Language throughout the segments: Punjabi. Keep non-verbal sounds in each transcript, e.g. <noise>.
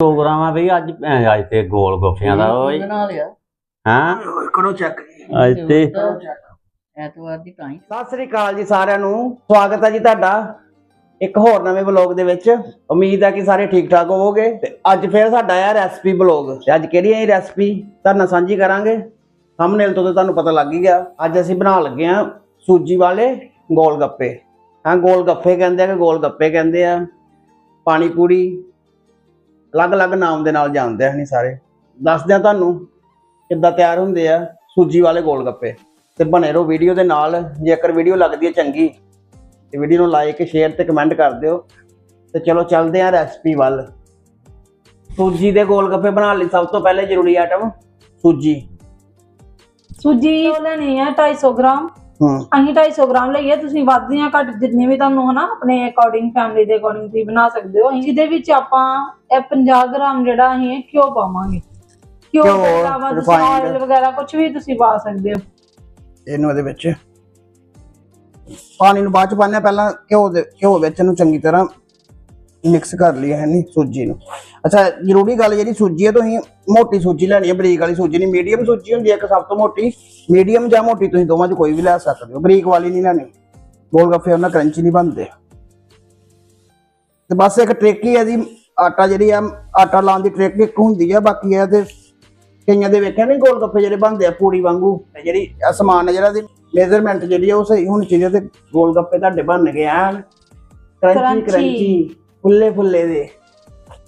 ਪ੍ਰੋਗਰਾਮ ਆ ਬਈ ਅੱਜ ਭੈਣ ਅੱਜ ਤੇ ਗੋਲ ਗੱਫਿਆਂ ਦਾ ਓਏ। ਬਣਾ ਲਿਆ ਹਾਂ ਕਰੋ ਚੈੱਕ ਅੱਜ ਤੇ ਐਤਵਾਰ ਦੀ ਤਾਂ ਹੀ। ਸਤਿ ਸ੍ਰੀ ਅਕਾਲ ਜੀ ਸਾਰਿਆਂ ਨੂੰ। ਸਵਾਗਤ ਹੈ ਜੀ ਤੁਹਾਡਾ ਇੱਕ ਹੋਰ ਨਵੇਂ ਵਲੌਗ ਦੇ ਵਿੱਚ। ਉਮੀਦ ਹੈ ਕਿ ਸਾਰੇ ਠੀਕ ਠਾਕ ਹੋਵੋਗੇ। ਤੇ ਅੱਜ ਫੇਰ ਸਾਡਾ ਆ ਰੈਸਪੀ ਵਲੌਗ। ਤੇ ਅੱਜ ਕਿਹੜੀ ਹੈ ਇਹ ਰੈਸਪੀ? ਤੁਹਾਡੇ ਨਾਲ ਸਾਂਝੀ ਕਰਾਂਗੇ। ਥੰਬਨੇਲ ਤੋਂ ਤਾਂ ਤੁਹਾਨੂੰ ਪਤਾ ਲੱਗ ਹੀ ਗਿਆ। ਅੱਜ ਅਸੀਂ ਬਣਾ ਲੱਗੇ ਆ ਸੂਜੀ ਵਾਲੇ ਗੋਲ ਗੱਪੇ। ਹਾਂ ਗੋਲ ਗੱਪੇ ਕਹਿੰਦੇ ਆ ਕਿ ਗੋਲ ਗੱਪੇ ਕਹਿੰਦੇ ਆ। ਪਾਣੀ ਪੂਰੀ। ਅਲੱਗ-ਅਲੱਗ ਨਾਮ ਦੇ ਨਾਲ ਜਾਣਦੇ ਆ ਨਹੀਂ ਸਾਰੇ? ਦੱਸਦੇ ਆ ਤੁਹਾਨੂੰ ਕਿੱਦਾਂ ਤਿਆਰ ਹੁੰਦੇ ਆ ਸੂਜੀ ਵਾਲੇ ਗੋਲ ਗੱਪੇ ਤੇ ਬਣੇ ਰਹੋ ਵੀਡੀਓ ਦੇ ਨਾਲ ਜੇਕਰ ਵੀਡੀਓ ਲੱਗਦੀ ਹੈ ਚੰਗੀ ਤੇ ਵੀਡੀਓ ਨੂੰ ਲਾਈਕ ਸ਼ੇਅਰ ਤੇ ਕਮੈਂਟ ਕਰ ਦਿਓ। ਤੇ ਚਲੋ ਚੱਲਦੇ ਹਾਂ ਰੈਸਪੀ ਵੱਲ। ਸੂਜੀ ਦੇ ਗੋਲ ਗੱਪੇ ਬਣਾਉਣ ਲਈ ਸਭ ਤੋਂ ਪਹਿਲੇ ਜ਼ਰੂਰੀ ਆਈਟਮ ਸੂਜੀ। ਸੂਜੀ। ਉਹ ਲੈਣੀ ਹੈ 250 ਗ੍ਰਾਮ। ਹੂੰ। ਅਸੀਂ 250 ਗ੍ਰਾਮ ਲਈਏ ਤੁਸੀਂ ਵੱਧ ਜਾਂ ਘੱਟ ਜਿੰਨੇ ਵੀ ਤੁਹਾਨੂੰ ਹਨਾ ਆਪਣੇ ਅਕੋਰਡਿੰਗ ਫੈਮਿਲੀ ਦੇ ਅਕੋਰਡਿੰਗ ਤੁਸੀਂ ਬਣਾ ਸਕਦੇ ਹੋ। ਇਹਦੇ ਵਿੱਚ ਆਪਾਂ ਇਹ 50 ਗ੍ਰਾਮ ਜਿਹੜਾ ਅਸੀਂ ਘਿਓ ਪਾਵਾਂਗੇ। ਘਿਓ ਘਿਓ, ਤੋਂ ਇਲਾਵਾ ਤੁਸੀਂ refined। ਵਗੈਰਾ ਕੁਝ ਵੀ ਤੁਸੀਂ ਪਾ ਸਕਦੇ ਹੋ। ਇਹਨੂੰ ਇਹਦੇ ਵਿੱਚ। ਪਾਣੀ ਨੂੰ ਬਾਅਦ ਚ ਪਾਣਾ ਪਹਿਲਾਂ ਘਿਓ ਦੇ ਘਿਓ ਵਿੱਚ ਇਹਨੂੰ ਚੰਗੀ ਤਰ੍ਹਾਂ ਮਿਕਸ ਕਰ ਲਿਆ ਹੈ ਨਹੀਂ ਸੂਜੀ ਨੂੰ। ਅੱਛਾ, ਜ਼ਰੂਰੀ ਗੱਲ ਜਿਹੜੀ ਸੂਜੀ ਹੈ ਤੁਸੀਂ ਮੋਟੀ ਸੂਜੀ ਲੈਣੀ ਹੈ ਬਰੀਕ ਵਾਲੀ ਸੂਜੀ ਨਹੀਂ ਮੀਡੀਅਮ ਸੂਜੀ ਹੁੰਦੀ ਹੈ ਇੱਕ ਸਭ ਤੋਂ ਮੋਟੀ ਮੀਡੀਅਮ ਜਾਂ ਮੋਟੀ ਤੁਸੀਂ ਦੋਵਾਂ ਚ ਕੋਈ ਵੀ ਲੈ ਸਕਦੇ ਹੋ, ਬਰੀਕ ਵਾਲੀ ਨਹੀਂ ਲੈਣੀ। ਗੋਲ ਗੱਫੇ ਉਹਨਾਂ ਕਰੰਚੀ ਨਹੀਂ ਬਣਦੇ। ਤੇ ਬਸ ਇੱਕ ਟ੍ਰਿਕ ਹੀ ਹੈ ਜੀ, ਆਟਾ ਜਿਹੜੀ ਆ, ਆਟਾ ਲਾਉਣ ਦੀ ਟ੍ਰਿਕ ਇੱਕ ਹੁੰਦੀ ਹੈ ਬਾਕੀ ਇਹ ਤੇ ਕਈਆਂ ਦੇ ਵੇਖਿਆ ਨਹੀਂ ਗੋਲ ਗੱਪੇ ਜਿਹੜੇ ਬਣਦੇ ਆ, ਪੂਰੀ ਵਾਂਗੂ ਤੇ ਜਿਹੜੀ ਸਮਾਨ ਜਿਹੜਾ ਦੀ ਮੇਜ਼ਰਮੈਂਟ ਜਿਹੜੀ ਆ, ਉਹ ਸਹੀ ਹੋਣੀ ਚਾਹੀਦੀ ਆ ਤੇ ਗੋਲ ਗੱਪੇ ਤੁਹਾਡੇ ਬਣ ਗਏ ਐਨ ਕਰੰਚੀ ਕਰੰਚੀ ਫੁੱਲੇ ਫੁੱਲੇ ਦੇ।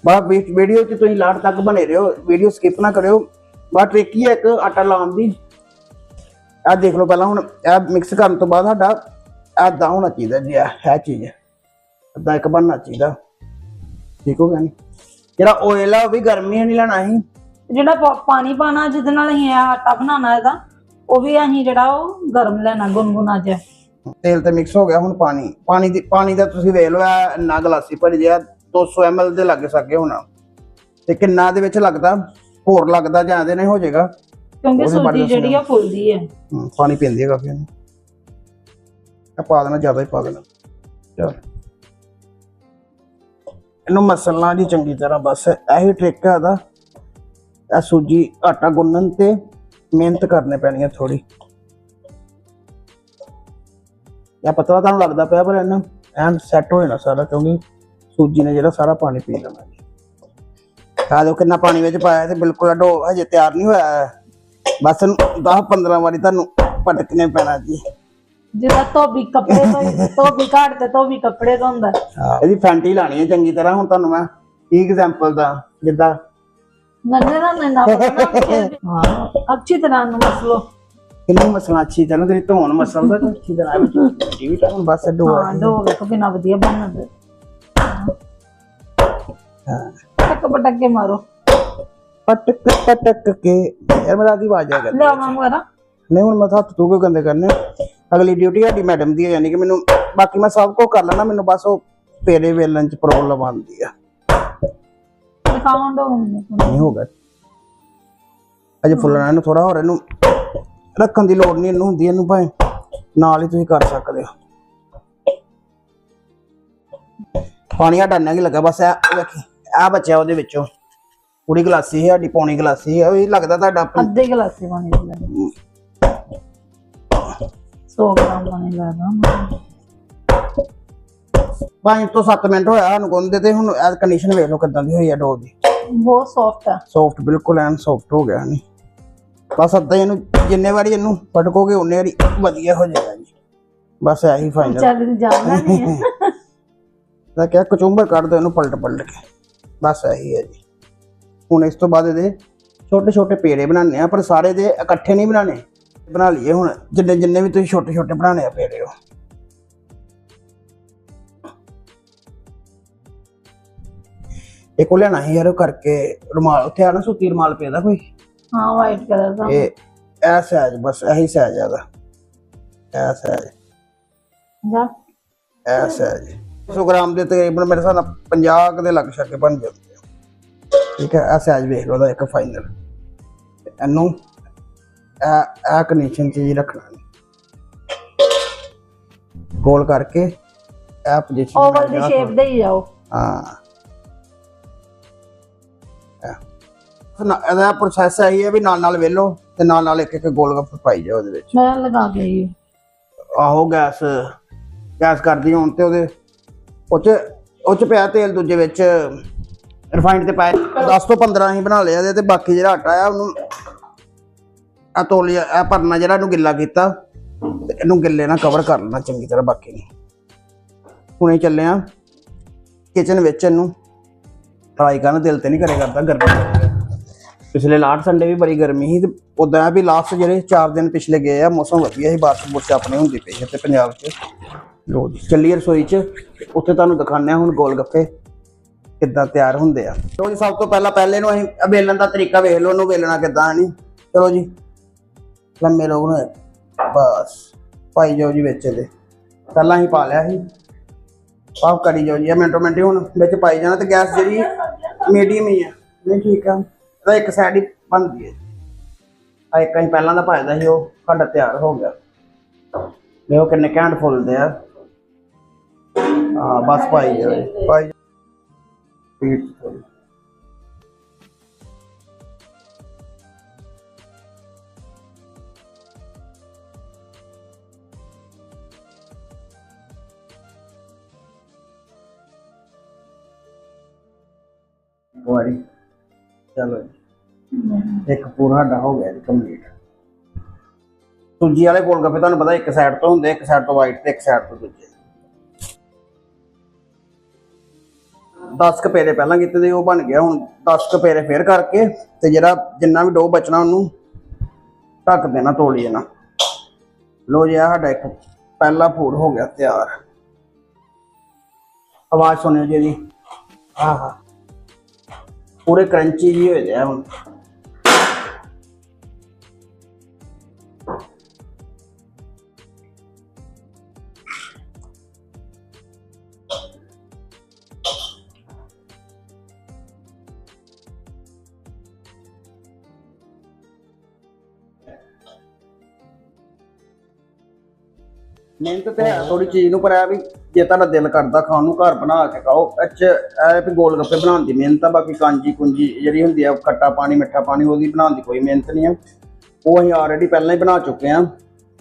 ਬਾ ਵੀਡੀਓ 'ਚ ਤੁਸੀਂ ਲਾਟ ਤੱਕ ਬਣੇ ਰਹੋ ਵੀਡੀਓ ਸਕਿਪ ਨਾ ਕਰਿਓ। ਬਾ ਟ੍ਰਿਕ ਹੀ ਹੈ ਇੱਕ ਆਟਾ ਲਾਉਣ ਦੀ। ਆ ਦੇਖ ਲਓ ਪਹਿਲਾਂ ਹੁਣ ਇਹ ਮਿਕਸ ਕਰਨ ਤੋਂ ਬਾਅਦ ਸਾਡਾ ਏਦਾਂ ਹੋਣਾ ਚਾਹੀਦਾ ਜੀ ਇਹ ਚੀਜ਼। ਏਦਾਂ ਇੱਕ ਬਣਨਾ ਚਾਹੀਦਾ। ਠੀਕ ਹੋ ਗਿਆ ਨਹੀਂ ਜਿਹੜਾ ਆਇਲ ਆ, ਉਹ ਵੀ ਗਰਮੀ ਨਹੀਂ ਲੈਣਾ ਸੀ। ਜਿਹੜਾ ਪਾ- ਪਾਣੀ ਪਾਣਾ ਜਿਹਦੇ ਨਾਲ ਅਸੀਂ ਇਹ ਆਟਾ ਬਣਾਉਣਾ ਇਹਦਾ, ਉਹ ਵੀ ਅਸੀਂ ਜਿਹੜਾ ਉਹ ਗਰਮ ਲੈਣਾ, ਗੁਨਗੁਨਾ ਜਿਹਾ। ਤੇਲ ਤੇ ਮਿਕਸ ਹੋ ਗਿਆ ਹੁਣ ਪਾਣੀ। ਪਾਣੀ ਦੀ ਪਾਣੀ ਦਾ ਤੁਸੀਂ ਵੇਖ ਲਓ ਇੰਨਾ ਗਲਾਸੀ ਭਰੀ ਜਿਆ 200 ml ਦੇ ਲੱਗ ਸਕੇ ਹੋਣਾ। ਤੇ ਕਿੰਨਾ ਦੇ ਵਿੱਚ ਲੱਗਦਾ? ਹੋਰ ਲੱਗਦਾ ਜਾਂ ਇਹਦੇ ਨਹੀਂ ਹੋ ਜਾਏਗਾ? ਕਿਉਂਕਿ ਸੂਜੀ ਜਿਹੜੀ ਆ ਫੁੱਲਦੀ ਹੈ ਪਾਣੀ ਪੀਂਦੀ ਹੈ ਕਾਫੀ ਇਹ ਪਾ ਦੇਣਾ ਜ਼ਿਆਦਾ ਹੀ ਪਾ ਦੇਣਾ। ਚਲ। ਇਹਨੂੰ ਮਸਲਣਾ ਜੀ ਚੰਗੀ ਤਰ੍ਹਾਂ ਬਸ। ਇਹੀ ਟ੍ਰਿਕ ਹੈ ਇਹਦਾ। ਇਹ ਸੂਜੀ ਆਟਾ ਗੁੰਨਣ ਤੇ ਮਿਹਨਤ ਕਰਨੇ ਪੈਣੀ ਹੈ ਥੋੜੀ ਇਹ ਪਤਲਾ ਤੁਹਾਨੂੰ ਲੱਗਦਾ ਪਿਆ ਪਰ ਇਹਨਾਂ ਐਨ ਸੈੱਟ ਹੋ ਜਾਣਾ ਸਾਰਾ ਕਿਉਂਕਿ ਸੂਜੀ ਨੇ ਜਿਹੜਾ ਸਾਰਾ ਪਾਣੀ ਪੀ ਲੈਣਾ ਆ ਦੇਖੋ ਕਿੰਨਾ ਪਾਣੀ ਵਿੱਚ ਪਾਇਆ ਤੇ ਬਿਲਕੁਲ ਡੋ ਹਜੇ ਤਿਆਰ ਨਹੀਂ ਹੋਇਆ। ਬਸ 10 15 ਵਾਰੀ ਤੁਹਾਨੂੰ ਪਟਕਨੇ ਪੈਣਾ ਜੀ। ਜਿਹਦਾ ਧੋਬੀ ਕੱਪੜੇ ਤੋਂ <laughs> ਧੋਬੀ ਘਾਟ ਤੇ ਧੋਬੀ ਕੱਪੜੇ ਧੋਂਦਾ ਇਹਦੀ ਫੈਂਟੀ ਲਾਣੀ ਹੈ ਚੰਗੀ ਤਰ੍ਹਾਂ ਹੁਣ ਤੁਹਾਨੂੰ ਮੈਂ ਐਗਜ਼ਾਮਪਲ ਦਾ ਜਿੱਦਾਂ ਨੰਨੇ ਨਾ ਨੰਨਾ <laughs> ਹਾਂ। ਅੱਛੀ ਤਰ੍ਹਾਂ ਨੂੰ ਮਸਲੋ। ਕਿੰਨੀ ਮਸਲਾ ਅੱਛੀ ਤਰ੍ਹਾਂ ਤੇਰੀ ਧੋਣ ਮਸਲ ਦਾ ਅੱਛੀ ਤਰ੍ਹਾਂ ਵਿੱਚ ਵੀ ਤਾਂ ਹੁਣ ਬਸ ਡੋ ਹਾਂ ਦੋ ਵੇਖੋ ਕਿੰਨਾ ਵਧੀਆ ਬਣਦਾ ਟੱਕ ਪਟਕ ਕੇ ਮਾਰੋ। ਪਟਕ ਪਟਕ ਕੇ ਯਾਰ ਮੇਰਾ ਦੀ ਆਵਾਜ਼ ਆ ਗਈ। ਲਿਆ ਮਾਮੂ ਕਰਾ ਨਹੀਂ ਹੁਣ ਮੈਂ ਹੱਥ ਤੂੰ ਕਿਉਂ ਗੰਦੇ ਕਰਨੇ ਅਗਲੀ ਡਿਊਟੀ ਸਾਡੀ ਮੈਡਮ ਦੀ ਹੈ ਯਾਨੀ ਕਿ ਮੈਨੂੰ ਬਾਕੀ ਮੈਂ ਸਭ ਕੁਝ ਕਰ ਲੈਣਾ ਮੈਨੂੰ ਬਸ ਉਹ ਪੇਰੇ ਵੇਲਣ ਚ ਪ੍ਰੋਬਲਮ ਆਉਂਦੀ ਆ। ਦਿਖਾਉਣ ਦੋ ਨਹੀਂ ਹੋਗਾ ਅਜੇ ਫੁੱਲਣਾ ਇਹਨੂੰ ਥੋੜਾ ਹੋਰ ਇਹਨੂੰ ਰੱਖਣ ਦੀ ਲੋੜ ਨਹੀਂ ਇਹਨੂੰ ਹੁੰਦੀ ਇਹਨੂੰ ਭਾਵੇਂ ਨਾਲ ਹੀ ਤੁਸੀਂ ਕਰ ਸਕਦੇ ਹੋ। ਪਾਣੀ ਇੰਨਾ ਕੀ ਲੱਗਾ ਬਸ ਇਹ ਵੇਖੀ ਆ ਬਚਿਆ ਉਹਦੇ ਵਿੱਚੋਂ। ਪੂਰੀ ਗਲਾਸੀ ਹੈ ਸਾਡੀ ਪੌਣੀ ਗਲਾਸੀ ਹੈ ਉਹ ਹੀ ਲੱਗਦਾ ਤੁਹਾਡਾ ਆਪਣਾ- ਅੱਧੇ ਗਲਾਸੀ ਪਾਣੀ ਦੇ ਲੈਣਾ 100 ਗ੍ਰਾਮ ਪਾਣੀ ਲੈਣਾ ਪੰਜ ਤੋਂ 7 ਮਿੰਟ ਹੋਇਆ ਸਾਨੂੰ ਗੁੰਨਦੇ ਤੇ ਹੁਣ ਐ ਕੰਡੀਸ਼ਨ ਵੇਖ ਲਓ ਕਿਦਾਂ ਦੀ ਹੋਈ ਹੈ ਡੋ ਦੀ। ਬਹੁਤ ਸੌਫਟ ਹੈ ਸੌਫਟ ਬਿਲਕੁਲ ਐਨ ਸੌਫਟ ਹੋ ਗਿਆ ਨਹੀਂ। ਬਸ ਅੱਧਾ ਇਹਨੂੰ ਜਿੰਨੇ ਵਾਰੀ ਇਹਨੂੰ ਪਟਕੋਗੇ ਉਨੇ ਵਾਰੀ ਵਧੀਆ ਹੋ ਜਾਏਗਾ ਜੀ। ਬਸ ਇਹੀ ਫਾਈਨਲ ਚੱਲ ਦੀ ਜਾਣਦਾ ਨਹੀਂ ਤਾਂ ਕਿਹਾ ਕਚੂੰਬਰ ਕੱਢ ਦੋ ਇਹਨੂੰ ਪਲਟ ਪਲਟ ਕੇ। ਬਸ ਇਹੀ ਹੈ ਜੀ। ਹੁਣ ਇਸ ਤੋਂ ਬਾਅਦ ਇਹਦੇ ਛੋਟੇ ਛੋਟੇ ਪੇੜੇ ਬਣਾਉਣੇ ਆ ਪਰ ਸਾਰੇ ਦੇ ਇਕੱਠੇ ਨਹੀਂ ਬਣਾਣੇ ਬਣਾ ਲਈਏ ਹੁਣ ਜਿੰਨੇ ਜਿੰਨੇ ਵੀ ਤੁਸੀਂ ਛੋਟੇ ਛੋਟੇ ਬਣਾਣੇ ਆ ਪੇੜੇ ਉਹ। ਇੱਕ ਉਹ ਲੈਣਾ ਸੀ ਯਾਰ ਉਹ ਕਰਕੇ ਰੁਮਾਲ ਉੱਥੇ ਆ ਨਾ ਸੁੱਤੀ ਰੁਮਾਲ ਪਿਆ ਕੋਈ? ਹਾਂ ਵਾਈਟ ਕਲਰ ਦਾ। ਇਹ ਇਹ ਸਾਈਜ਼ ਬਸ ਇਹੀ ਸਾਈਜ਼ ਹੈਗਾ ਇਹ ਸਾਈਜ਼ ਜਾ। ਇਹ ਸਾਈਜ਼ 100 ਗ੍ਰਾਮ ਦੇ ਤਕਰੀਬਨ ਮੇਰੇ ਹਿਸਾਬ ਨਾਲ 50 ਕੁ ਦੇ ਲੱਗ ਛੱਕੇ ਬਣ ਜਾਂਦੇ ਆ। ਠੀਕ ਹੈ ਇਹ ਸਾਈਜ਼ ਵੇਖ ਲਓ ਉਹਦਾ ਇੱਕ ਫਾਈਨਲ ਇਹਨੂੰ ਇਹ ਇਹ ਕੰਡੀਸ਼ਨ 'ਚ ਹੀ ਰੱਖਣਾ ਗੋਲ ਕਰਕੇ ਇਹ ਪੋਜੀਸ਼ਨ ਓਵਲ ਦੀ ਸ਼ੇਪ ਦੇ ਹੀ ਜਾਓ। ਹਾਂ। ਨਾ- ਇਹਦਾ ਪ੍ਰੋਸੈਸ ਇਹੀ ਹੈ ਵੀ ਨਾਲ ਨਾਲ ਵੇਲੋ ਤੇ ਨਾਲ ਨਾਲ ਇੱਕ ਇੱਕ ਗੋਲ ਗੱਪੇ ਪਾਈ ਜਾਓ ਉਹਦੇ ਵਿੱਚ। ਮੈਂ ਲਗਾ ਕੇ ਆਈ ਹਾਂ। ਆਹੋ ਗੈਸ ਗੈਸ ਕਰਦੀ ਹੁਣ ਤੇ ਉਹਦੇ ਉਹ ਚ ਉਹ ਚ ਪਿਆ ਤੇਲ ਦੂਜੇ ਵਿੱਚ ਰਿਫਾਈਨਡ ਤੇ ਪਾਇਆ। 10 ਤੋਂ 15 ਹੀ ਬਣਾ ਲਿਆ ਇਹਦੇ ਤੇ ਬਾਕੀ ਜਿਹੜਾ ਆਟਾ ਆ ਉਹਨੂੰ ਆ ਤੋਲੀਆ ਇਹ ਭਰਨਾ ਜਿਹੜਾ ਇਹਨੂੰ ਗਿੱਲਾ ਕੀਤਾ ਤੇ ਇਹਨੂੰ ਗਿੱਲੇ ਨਾਲ ਕਵਰ ਕਰ ਲੈਣਾ ਚੰਗੀ ਤਰ੍ਹਾਂ ਬਾਕੀ ਨੂੰ। ਹੁਣੇ ਚੱਲੇ ਆ ਕਿਚਨ ਵਿੱਚ ਇਹਨੂੰ ਫਰਾਈ ਕਰਨ ਦਿਲ ਤੇ ਨਹੀਂ ਕਰੇ ਕਰਦਾ ਗਰਮੀ। ਪਿਛਲੇ ਲਾਸਟ ਸੰਡੇ ਵੀ ਬੜੀ ਗਰਮੀ ਸੀ ਤੇ ਉਦਾਂ ਵੀ ਲਾਸਟ ਜਿਹੜੇ 4 ਦਿਨ ਪਿਛਲੇ ਗਏ ਆ ਮੌਸਮ ਵਧੀਆ ਸੀ ਬਾਰਿਸ਼ ਬੁਰਸ਼ ਆਪਣੇ ਹੁੰਦੀ ਪਈ ਹੈ ਤੇ ਪੰਜਾਬ 'ਚ। ਲੋ ਜੀ। ਚੱਲੀਏ ਰਸੋਈ 'ਚ ਉੱਥੇ ਤੁਹਾਨੂੰ ਦਿਖਾਉਂਦੇ ਆ ਹੁਣ ਗੋਲ ਗੱਪੇ ਕਿੱਦਾਂ ਤਿਆਰ ਹੁੰਦੇ ਆ। ਲੋ ਜੀ ਸਭ ਤੋਂ ਪਹਿਲਾਂ ਪਹਿਲੇ ਨੂੰ ਅਸੀਂ ਵੇਲਣ ਦਾ ਤਰੀਕਾ ਵੇਖ ਲਓ ਉਹਨੂੰ ਵੇਲਣਾ ਕਿੱਦਾਂ ਨਹੀਂ ਚਲੋ ਜੀ ਲੰਮੇ ਲੋਗ ਨੂੰ ਬਸ ਪਾਈ ਜਾਓ ਜੀ ਵਿੱਚ ਇਹਦੇ। ਪਹਿਲਾਂ ਹੀ ਪਾ ਲਿਆ ਸੀ। ਆਪ ਕਰੀ ਜਾਓ ਜੀ ਮਿੰਟੋ ਮਿੰਟ ਹੁਣ ਵਿੱਚ ਪਾਈ ਜਾਣਾ ਤੇ ਗੈਸ ਜਿਹੜੀ ਮੀਡੀਅਮ ਹੀ ਆ। ਨਹੀਂ ਠੀਕ ਆ। ਇਹਦਾ ਇੱਕ ਸਾਈਡ ਹੀ ਬਣਦੀ ਹੈ ਆ ਇੱਕ ਅਸੀਂ ਪਹਿਲਾਂ ਦਾ ਪਾਇਦਾ ਸੀ, ਉਹ ਸਾਡਾ ਤਿਆਰ ਹੋ ਗਿਆ। ਦੇਖੋ ਕਿੰਨੇ ਘੈਂਟ ਫੁੱਲਦੇ ਆ। ਹਾਂ, ਬਸ ਪਾਈ ਜਾਓ ਪਾਈ ਪੀਟ ਵਾਰੀ ਚਲੋ ਜੀ। ਇੱਕ ਪੂਰਾ ਸਾਡਾ ਹੋ ਗਿਆ ਕੰਪਲੀਟ ਸੂਜੀ ਵਾਲੇ ਗੋਲ ਗੱਪੇ ਤੁਹਾਨੂੰ ਪਤਾ ਇੱਕ ਸਾਈਡ ਤੋਂ ਹੁੰਦੇ, ਇੱਕ ਸਾਈਡ ਤੋਂ ਵਾਈਟ ਤੇ ਇੱਕ ਸਾਈਡ ਤੋਂ ਦੂਜੇ। 10 ਕਪੇਰੇ ਪਹਿਲਾਂ ਕੀਤੇ ਤੇ ਉਹ ਬਣ ਗਿਆ, ਹੁਣ 10 ਕਪੇਰੇ ਫੇਰ ਕਰਕੇ ਤੇ ਜਿਹੜਾ ਜਿੰਨਾ ਵੀ ਡੋ ਬਚਣਾ ਉਹਨੂੰ ਢੱਕ ਦੇਣਾ, ਤੋਲੀ ਦੇਣਾ। ਲੋ ਜੀ, ਆਹ ਸਾਡਾ ਇੱਕ ਪਹਿਲਾ ਫੂਡ ਹੋ ਗਿਆ ਤਿਆਰ। ਆਵਾਜ਼ ਸੁਣਿਓ ਜੀ ਇਹਦੀ। ਆਹਾ ਪੂਰੇ ਕਰੰਚੀ ਜੀ ਹੋਏ ਦੇ ਆ ਹੁਣ। ਮਿਹਨਤ ਤੇ ਹੈ ਥੋੜੀ ਚੀਜ਼ ਨੂੰ ਪਰ ਇਹ ਵੀ ਜੇ ਤੁਹਾਡਾ ਦਿਲ ਕਰਦਾ ਖਾਣ ਨੂੰ, ਘਰ ਬਣਾ ਕੇ ਖਾਓ। ਅੱਛ ਇਹ ਵੀ ਗੋਲ ਗੱਪੇ ਬਣਾਉਣ ਦੀ ਮਿਹਨਤ ਆ, ਬਾਕੀ ਕਾਂਜੀ ਕੁੰਜੀ ਜਿਹੜੀ ਹੁੰਦੀ ਆ, ਖੱਟਾ ਪਾਣੀ, ਮਿੱਠਾ ਪਾਣੀ, ਉਹਦੀ ਬਣਾਉਣ ਦੀ ਕੋਈ ਮਿਹਨਤ ਨਹੀਂ ਆ। ਉਹ ਅਸੀਂ ਆਲਰੇਡੀ ਪਹਿਲਾਂ ਹੀ ਬਣਾ ਚੁੱਕੇ ਆ।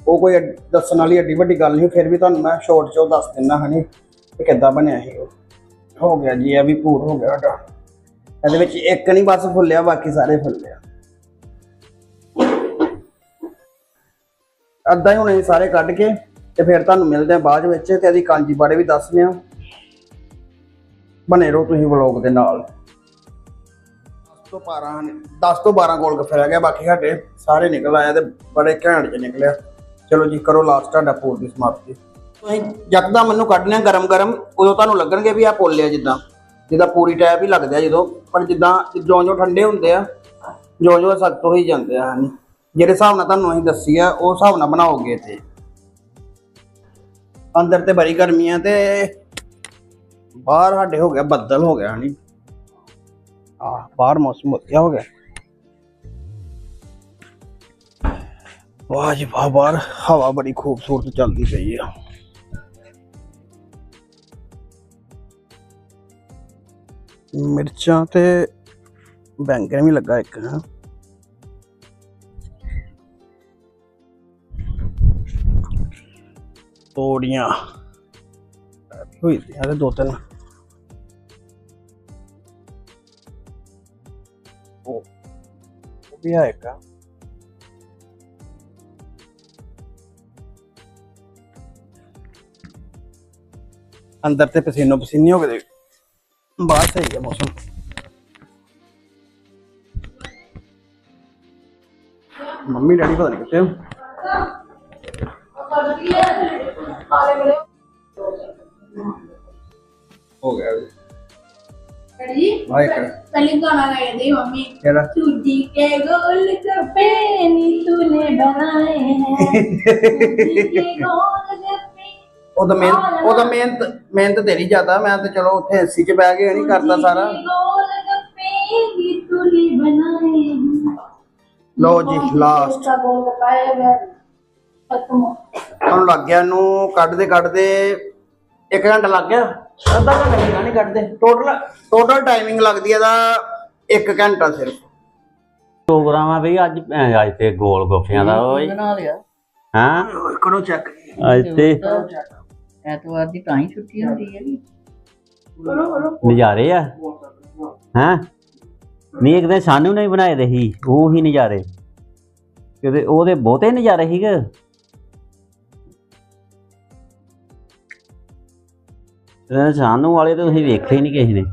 ਉਹ ਕੋਈ ਐਡ- ਦੱਸਣ ਵਾਲੀ ਏਡੀ ਵੱਡੀ ਗੱਲ ਨਹੀਂ, ਫਿਰ ਵੀ ਤੁਹਾਨੂੰ ਮੈਂ ਸ਼ੋਰਟ ਚ ਉਹ ਦੱਸ ਦਿੰਦਾ ਹਣੀ ਕਿ ਕਿੱਦਾਂ ਬਣਿਆ ਸੀ ਉਹ। ਹੋ ਗਿਆ ਜੀ, ਇਹ ਵੀ ਪੂਰ ਹੋ ਗਿਆ ਸਾਡਾ। ਇਹਦੇ ਵਿੱਚ ਇੱਕ ਨਹੀਂ, ਬਸ ਫੁੱਲਿਆ, ਬਾਕੀ ਸਾਰੇ ਫੁੱਲਿਆ। ਅੱਧਾ ਹੀ ਹੁਣ ਅਸੀਂ ਸਾਰੇ ਕੱਢ ਕੇ। ਤੇ ਫਿਰ ਤੁਹਾਨੂੰ ਮਿਲਦੇ ਆ ਬਾਅਦ ਵਿੱਚ ਤੇ ਇਹਦੀ ਕਾਂਜੀ ਬਾਰੇ ਵੀ ਦੱਸਦੇ ਆ ਬਣੇ ਰਹੋ ਤੁਸੀਂ ਵਲੌਗ ਦੇ ਨਾਲ। 10 ਤੋਂ 12 ਨੇ- 10 ਤੋਂ 12 ਗੋਲ ਗੱਫੇ ਰਹਿ ਗਏ, ਬਾਕੀ ਸਾਡੇ ਸਾਰੇ ਨਿਕਲ ਆਏ ਤੇ ਬੜੇ ਘੈਂਟ ਚ ਨਿਕਲਿਆ ਚਲੋ ਜੀ, ਕਰੋ ਲਾਸਟ ਤੁਹਾਡਾ ਪੂਰ ਦੀ ਸਮਾਪਤੀ। ਤੁਸੀਂ ਯਕਦਮ ਮੈਨੂੰ ਕੱਢਨੇ ਗਰਮ ਗਰਮ ਉਦੋਂ ਤੁਹਾਨੂੰ ਲੱਗਣਗੇ ਵੀ ਆ ਪੋਲਿਆ ਜਿੱਦਾਂ। ਜਿੱਦਾਂ ਪੂਰੀ ਟੈਪ ਹੀ ਲੱਗਦਾ ਜਦੋਂ, ਪਰ ਜਿੱਦਾਂ ਜਿਉਂ ਜਿਉਂ ਠੰਡੇ ਹੁੰਦੇ ਆ ਜਿਉਂ ਜਿਉਂ ਸਖਤ ਹੋਈ ਜਾਂਦੇ ਆ, ਹਨ। ਜਿਹੜੇ ਹਿਸਾਬ ਨਾਲ ਤੁਹਾਨੂੰ ਅਸੀਂ ਦੱਸੀ ਆ, ਉਹ ਹਿਸਾਬ ਨਾਲ ਬਣਾਓਗੇ ਤੇ ਅੰਦਰ ਤੇ ਬੜੀ ਗਰਮੀ ਆ ਤੇ ਬਾਹਰ ਸਾਡੇ ਹੋ ਗਿਆ, ਬੱਦਲ ਹੋ ਗਿਆ ਹਨੀ ਆ, ਬਾਹਰ ਮੌਸਮ ਵਧੀਆ ਹੋ ਗਿਆ। ਵਾਹ ਜੀ ਵਾਹ, ਬਾਹਰ ਹਵਾ ਬੜੀ ਖੂਬਸੂਰਤ ਚੱਲਦੀ ਪਈ ਆ। ਮਿਰਚਾਂ ਤੇ ਬੈਂਗਣ ਵੀ ਲੱਗਾ ਇੱਕ। ਹਾਂ ਤੋੜੀਆਂ ਹੋਈ ਤੇ ਆ ਦੋ ਤਿੰਨ ਉਹ ਉਹ ਵੀ ਆ ਇੱਕ ਆ। ਅੰਦਰ ਤੇ ਪਸੀਨੋ ਪਸੀਨੀ ਹੋ ਗਏ ਬਾਹਰ ਸਹੀ ਹੈ ਮੌਸਮ ਮੰਮੀ ਡੈਡੀ ਪਤਾ ਨਹੀਂ ਕਿੱਥੇ जी ਆ ਇੱਕ पहले गाना गाए थे मम्मी ਕਿਹੜਾ सूजी के गोल गप्पे नी तूने बनाए हैं सूजी के गोल गप्पे ਉਹਦਾ ਮਿਹਨਤ ਉਹਦਾ ਮਿਹਨਤ ਮਿਹਨਤ ਤੇਰੀ ਜ਼ਿਆਦਾ ਮੈਂ ਤਾਂ ਚਲੋ ਉੱਥੇ ਏਸੀ 'ਚ ਬਹਿ ਕੇ ਨਹੀਂ ਕਰਦਾ ਸਾਰਾ सूजी के गोल गप्पे नी तूने बनाए हैं ਲਓ ਜੀ ਲਾਸਟ का गोल गप्पा है वह खत्म हो ਤੁਹਾਨੂੰ ਲੱਗ ਗਿਆ ਨੂੰ ਕੱਢਦੇ ਕੱਢਦੇ 1 ਘੰਟਾ ਲੱਗ ਗਿਆ ਅੱਧਾ ਘੰਟਾ ਵੀ ਨਹੀਂ ਕੱਢਦੇ ਟੋਟਲ ਟੋਟਲ ਟਾਈਮਿੰਗ ਲੱਗਦੀ ਹੈ ਦਾ 1 ਘੰਟਾ ਸਿਰਫ। ਪ੍ਰੋਗਰਾਮ ਆ ਬਈ ਅੱਜ ਅੱਜ ਤੇ ਗੋਲ ਗੋਫਿਆਂ ਦਾ ਓਏ। ਬਣਾ ਲਿਆ ਹਾਂ ਕਰੋ ਚੈੱਕ ਅੱਜ ਤੇ ਐਤਵਾਰ ਦੀ ਤਾਂ ਹੀ ਛੁੱਟੀ ਹੁੰਦੀ ਕਰੋ ਕਰੋ। ਨਜ਼ਾਰੇ ਆ। ਹਾਂ? ਨਹੀਂ ਇੱਕ ਦਿਨ ਸਾਨੂੰ ਨਹੀਂ ਬਣਾਏ ਦੇ ਸੀ ਉਹ ਹੀ ਨਜ਼ਾਰੇ। ਕਿਤੇ ਉਹਦੇ ਬਹੁਤੇ ਨਜ਼ਾਰੇ ਸੀਗੇ। ਇਹ ਸਾਨੂੰ ਵਾਲੇ ਤਾਂ ਤੁਸੀਂ ਵੇਖੇ ਹੀ ਨਹੀਂ ਕਿਸੇ ਨੇ।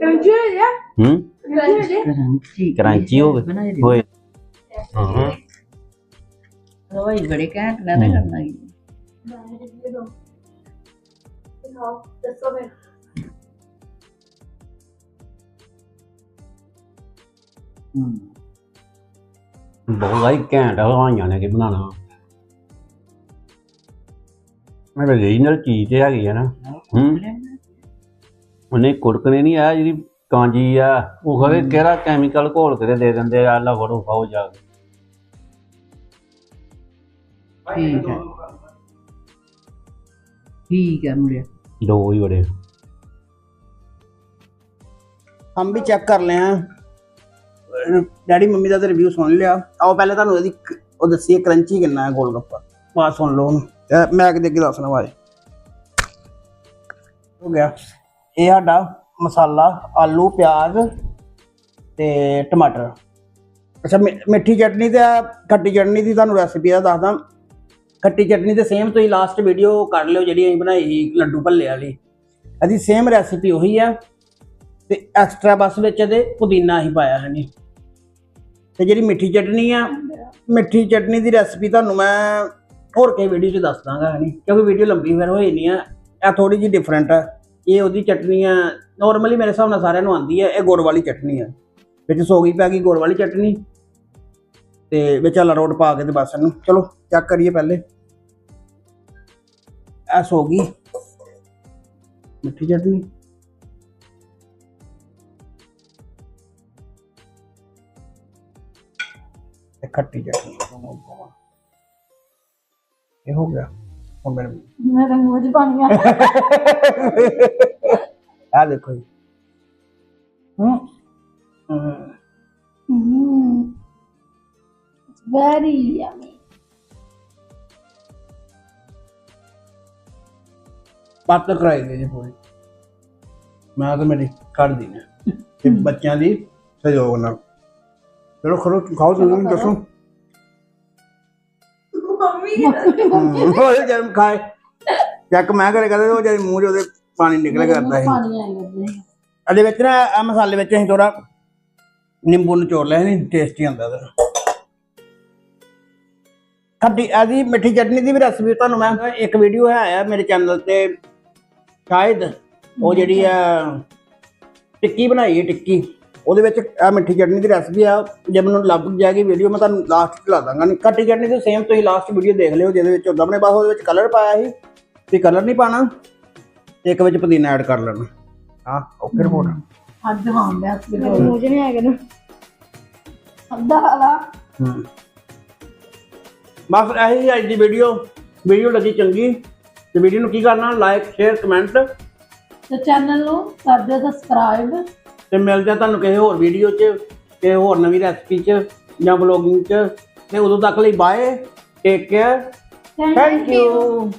ਕੰਜੂ ਹੈ ਹੂੰ? ਕਰਾਂਚੀ ਕਰਾਂਚੀ। ਹੋ ਗਏ ਬਣਾਏ ਦੇ। ਹੋਏ। ਹਾਂ। ਹਵਾਈ ਬੜੇ ਘੈਂਟ ਨਾ ਤੇ ਕਰਨਾ ਹੀ। ਦੱਸੋ ਮੈਂ ਬਹੁਤ ਹੀ ਘੈਂਟ ਹਲਵਾਈਆਂ ਨੇ ਕੀ ਬਣਾਉਣਾ। ਮੈਂ ਰੀਜਨਲ ਚੀਜ਼ ਤੇ ਹੈਗੀ ਆ ਨਾ। ਹੂੰ। ਉਹਨੇ ਕੁੜਕਣੇ ਨਹੀਂ ਆ ਜਿਹੜੀ ਕਾਂਜੀ ਆ ਉਹ ਖਰੇ ਕਿਹੜਾ ਕੈਮੀਕਲ ਘੋਲ ਕੇ ਦੇ ਦਿੰਦੇ ਆ ਲਾ ਫੜੋ ਖਾਓ ਜਾ ਕੇ। ਠੀਕ ਹੈ। ਠੀਕ ਹੈ ਮੁੰਡਿਆ। ਦੋ ਹੀ ਬੜੇ। ਹਮ ਵੀ ਚੈੱਕ ਕਰ ਲਿਆ। ਡੈਡੀ ਮੰਮੀ ਦਾ ਤਾਂ ਰਿਵਿਊ ਸੁਣ ਲਿਆ। ਆਓ ਪਹਿਲੇ ਤੁਹਾਨੂੰ ਇਹਦੀ ਉਹ ਦੱਸੀਏ ਕਰੰਚੀ ਕਿੰਨਾ ਹੈ ਗੋਲ ਗੱਪਾ ਬਾਤ ਸੁਣ ਲਓ ਉਹਨੂੰ। ਇਹ ਮੈਂ ਕਿਤੇ ਅੱਗੇ ਦੱਸਣਾ ਵਾਏ ਹੋ ਗਿਆ। ਇਹ ਸਾਡਾ ਮਸਾਲਾ, ਆਲੂ, ਪਿਆਜ਼ ਤੇ ਟਮਾਟਰ। ਅੱਛਾ, ਮਿ- ਮਿੱਠੀ ਚਟਨੀ ਤੇ ਖੱਟੀ ਚਟਨੀ ਦੀ ਤੁਹਾਨੂੰ ਰੈਸਿਪੀ ਦਾ ਦੱਸਦਾ। ਖੱਟੀ ਚਟਨੀ ਤੇ ਸੇਮ ਤੁਸੀਂ ਲਾਸਟ ਵੀਡੀਓ ਕੱਢ ਲਿਓ ਜਿਹੜੀ ਅਸੀਂ ਬਣਾਈ ਸੀ, ਲੱਡੂ ਭੱਲੇ ਵਾਲੀ। ਇਹਦੀ ਸੇਮ ਰੈਸਿਪੀ ਉਹੀ ਆ। ਤੇ ਐਕਸਟਰਾ ਬਸ ਵਿੱਚ ਇਹਦੇ ਪੁਦੀਨਾ ਹੀ ਪਾਇਆ ਹੈ ਨਹੀਂ ਤੇ ਜਿਹੜੀ ਮਿੱਠੀ ਚਟਨੀ ਆ, ਮਿੱਠੀ ਚਟਨੀ ਦੀ ਰੈਸਪੀ ਤੁਹਾਨੂੰ ਮੈਂ ਹੋਰ ਕਿਸੇ ਵੀਡੀਓ 'ਚ ਦੱਸ ਦਾਂਗਾ ਹਨੀ ਕਿਉਂਕਿ ਵੀਡੀਓ ਲੰਬੀ ਫਿਰ ਹੋਈ ਨਹੀਂ ਆ। ਇਹ ਥੋੜੀ ਜਿਹੀ ਡਿਫਰੈਂਟ ਆ। ਇਹ ਉਹਦੀ ਚਟਨੀ ਆ ਨਾਰਮਲੀ ਮੇਰੇ ਹਿਸਾਬ ਨਾਲ ਸਾਰਿਆਂ ਨੂੰ ਆਉਂਦੀ ਹੈ ਇਹ ਗੁੜ ਵਾਲੀ ਚਟਨੀ ਆ। ਵਿੱਚ ਸੋਗੀ ਪੈ ਗਈ ਗੁੜ ਵਾਲੀ ਚਟਨੀ, ਤੇ ਵਿੱਚ ਅਰਾਰੋਟ ਪਾ ਕੇ ਤੇ ਬਸ ਇਹਨੂੰ, ਚਲੋ ਚੈੱਕ ਕਰੀਏ ਪਹਿਲੇ। ਇਹ ਸੋਗੀ, ਮਿੱਠੀ ਚਟਨੀ। ਖੱਟੀ ਚਟਨੀ। ਇਹ ਹੋ ਗਿਆ। ਹੁਣ ਮੇਰੇ ਮੇਰੇ ਮੂੰਹ 'ਚ ਪਾਣੀ ਆ। ਆ ਦੇਖੋ ਜੀ। ਹੂੰ। ਹੂੰ। ਵੈਰੀ ਯਮੀ ਪੱਤ ਕਰਾਈ ਦੇ ਜੀ ਪੂਰੀ। ਮੈਂ ਤਾਂ ਮੇਰੀ ਕਰ ਦੀ ਨੇ ਤੇ ਬੱਚਿਆਂ ਦੀ ਸਹਿਯੋਗ ਨਾਲ। ਚਲੋ ਖਰੋ ਖਾਓ ਤੁਸੀਂ ਦੱਸੋ। ਮੰਮੀ ਉਹ ਜਦ ਖਾਏ। ਚੱਕ ਮੈਂ ਕਰੇ ਕਰਦੇ ਉਹ ਜਦ ਮੂੰਹ 'ਚ ਉਹਦੇ ਪਾਣੀ ਨਿਕਲ ਕਰਦਾ ਸੀ। ਪਾਣੀ ਕਰਦੇ ਇਹਦੇ ਵਿੱਚ ਨਾ ਆ ਮਸਾਲੇ ਵਿੱਚ ਅਸੀਂ ਥੋੜਾ ਨਿੰਬੂ ਨਿਚੋੜ ਲਿਆ ਨਹੀਂ ਟੇਸਟੀ ਹੁੰਦਾ ਇਹਦਾ ਖੱਟੀ ਇਹਦੀ ਮਿੱਠੀ ਚਟਨੀ ਦੀ ਵੀ ਰੈਸਪੀ ਤੁਹਾਨੂੰ ਮੈਂ ਇੱਕ ਵੀਡੀਓ ਹੈ ਆ ਮੇਰੇ ਚੈਨਲ ਤੇ ਸ਼ਾਇਦ ਉਹ ਜਿਹੜੀ ਆ ਟਿੱਕੀ ਬਣਾਈ ਹੈ ਟਿੱਕੀ। ਉਹਦੇ ਵਿੱਚ ਆ ਮਿੱਠੀ ਚਟਨੀ ਦੀ ਰੈਸਪੀ ਆ ਜੇ ਮੈਨੂੰ ਲੱਭ ਜਾਏਗੀ ਵੀਡੀਓ ਮੈਂ ਤੁਹਾਨੂੰ ਲਾਸਟ 'ਚ ਲਾ ਦਾਂਗਾ। ਨਹੀਂ ਖੱਟੀ ਚਟਨੀ ਦੀ ਸੇਮ ਤੁਸੀਂ ਲਾਸਟ ਵੀਡੀਓ ਦੇਖ ਲਿਓ ਜਿਹਦੇ ਵਿੱਚ ਹੁੰਦਾ ਆਪਣੇ ਬਸ ਉਹਦੇ ਵਿੱਚ ਕਲਰ ਪਾਇਆ ਸੀ ਤੇ ਕਲਰ ਨਹੀਂ ਪਾਣਾ ਤੇ ਇੱਕ ਵਿੱਚ ਪੁਦੀਨਾ ਐਡ ਕਰ ਲੈਣਾ। ਹਾਂ ਓਕੇ ਰਿਪੋਰਟ ਅੱਜ ਹਾਂ ਮੈਂ ਅਸਲੀ ਮੂੰਹ 'ਚ ਨਹੀਂ ਹੈਗੇ ਨਾ। ਅੱਧਾ ਹਾਲਾ। ਬਸ ਇਹੀ ਅੱਜ ਦੀ ਵੀਡੀਓ ਵੀਡੀਓ ਲੱਗੀ ਚੰਗੀ। ਤੇ ਵੀਡੀਓ ਨੂੰ ਕੀ ਕਰਨਾ? ਲਾਈਕ ਸ਼ੇਅਰ ਕਮੈਂਟ ਤੇ ਚੈਨਲ ਨੂੰ ਕਰ ਦਿਓ ਸਬਸਕ੍ਰਾਈਬ ਤੇ ਮਿਲਦੇ ਆ ਤੁਹਾਨੂੰ ਕਿਸੇ ਹੋਰ ਵੀਡੀਓ 'ਚ ਤੇ ਹੋਰ ਨਵੀਂ ਰੈਸਪੀ 'ਚ ਜਾਂ ਵਲੋਗਿੰਗ 'ਚ ਤੇ ਉਦੋਂ ਤੱਕ ਲਈ bye take care thank you